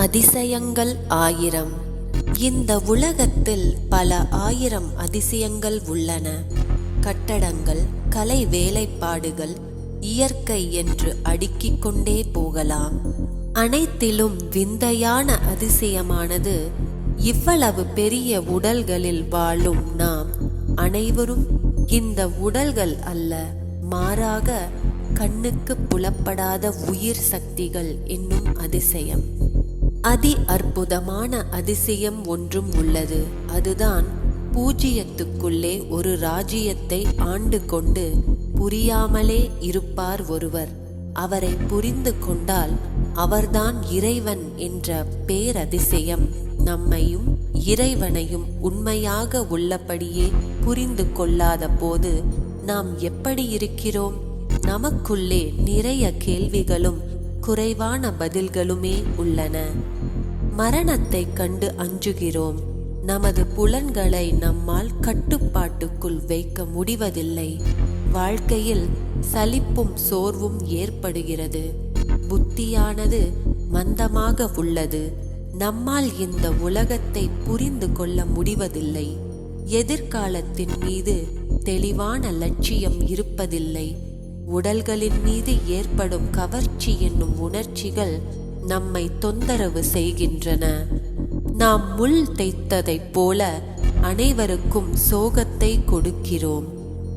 அதிசயங்கள் ஆயிரம். இந்த உலகத்தில் பல ஆயிரம் அதிசயங்கள் உள்ளன. கட்டடங்கள் கலை வேலைப்பாடுகள் இயற்கை என்று அடுக்கிக் கொண்டே போகலாம். அனைத்திலும் விந்தையான அதிசயமானது இவ்வளவு பெரிய உடல்களில் வாழும் நாம் அனைவரும் இந்த உடல்கள் அல்ல மாறாக கண்ணுக்கு புலப்படாத உயிர் சக்திகள் என்னும் அதிசயம். அதி அற்புதமான அதிசயம் ஒன்றும் உள்ளது. அதுதான் பூஜ்ஜியத்துக்குள்ளே ஒரு ராஜ்யத்தை ஆண்டு கொண்டு புரியாமலே இருப்பார் ஒருவர். அவரை புரிந்து கொண்டால் அவர்தான் இறைவன் என்ற பேரதிசயம். நம்மையும் இறைவனையும் உண்மையாக உள்ளபடியே புரிந்து கொள்ளாத போது நாம் எப்படி இருக்கிறோம்? நமக்குள்ளே நிறைய கேள்விகளும் குறைவான பதில்களுமே உள்ளன. மரணத்தை கண்டு அஞ்சுகிறோம். நமது புலன்களை நம்மால் கட்டுப்பாட்டுக்குள் வைக்க முடிவதில்லை. வாழ்க்கையில் சலிப்பும் சோர்வும் ஏற்படுகிறது. புத்தியானது மந்தமாக உள்ளது. நம்மால் இந்த உலகத்தை புரிந்து கொள்ள முடிவதில்லை. எதிர்காலத்தின் மீது தெளிவான லட்சியம் இருப்பதில்லை. உடல்களின் மீது ஏற்படும் கவர்ச்சி என்னும் உணர்ச்சிகள் நம்மை தொந்தரவு செய்கின்றன. நாம் முள் தைத்ததைப் போல அனைவருக்கும் சோகத்தை கொடுக்கிறோம்.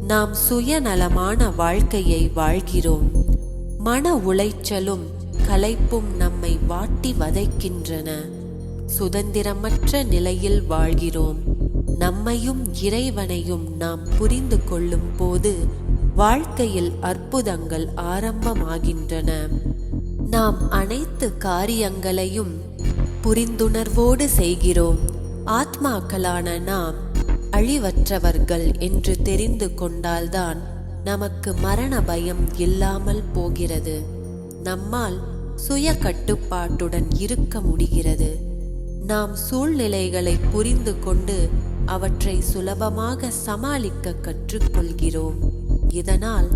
நாம் சுயநலமான வாழ்க்கையை வாழ்கிறோம். மன உளைச்சலும் களைப்பும் நம்மை வாட்டி வதைக்கின்றன. சுதந்திரமற்ற நிலையில் வாழ்கிறோம். நம்மையும் இறைவனையும் நாம் புரிந்து கொள்ளும் போது வாழ்க்கையில் அற்புதங்கள் ஆரம்பமாகின்றன. நாம் அனைத்து காரியங்களையும் புரிந்துணர்வோடு செய்கிறோம். ஆத்மாக்களான நாம் அழிவற்றவர்கள் என்று தெரிந்து கொண்டால்தான் நமக்கு மரண பயம் இல்லாமல் போகிறது. நம்மால் சுய கட்டுப்பாட்டுடன் இருக்க முடிகிறது. நாம் சூழ்நிலைகளை புரிந்து கொண்டு அவற்றை சுலபமாக சமாளிக்க கற்றுக்கொள்கிறோம். இதனால்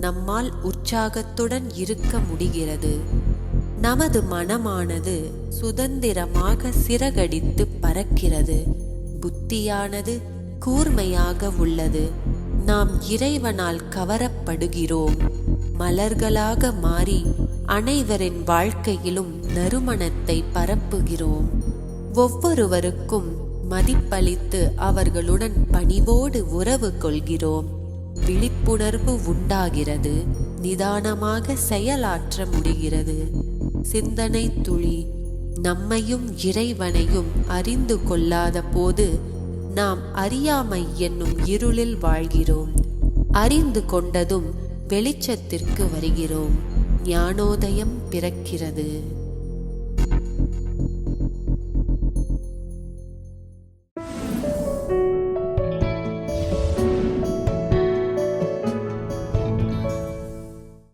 நம்மால் உற்சாகத்துடன் இருக்க முடிகிறது. நமது மனமானது சுதந்திரமாக சிறகடித்து பறக்கிறது. புத்தியானது கூர்மையாக உள்ளது. நாம் இறைவனால் கவரப்படுகிறோம். மலர்களாக மாறி அனைவரின் வாழ்க்கையிலும் நறுமணத்தை பரப்புகிறோம். ஒவ்வொருவருக்கும் மதிப்பளித்து அவர்களுடன் பணிவோடு உறவு கொள்கிறோம். விழிப்புணர்வு உண்டாகிறது நிதானமாக செயலாற்ற முடிகிறது. சிந்தனை துளி நம்மையும் இறைவனையும் அறிந்து கொள்ளாத போது நாம் அறியாமை என்னும் இருளில் வாழ்கிறோம். அறிந்து கொண்டதும் வெளிச்சத்திற்கு வருகிறோம். ஞானோதயம் பிறக்கிறது.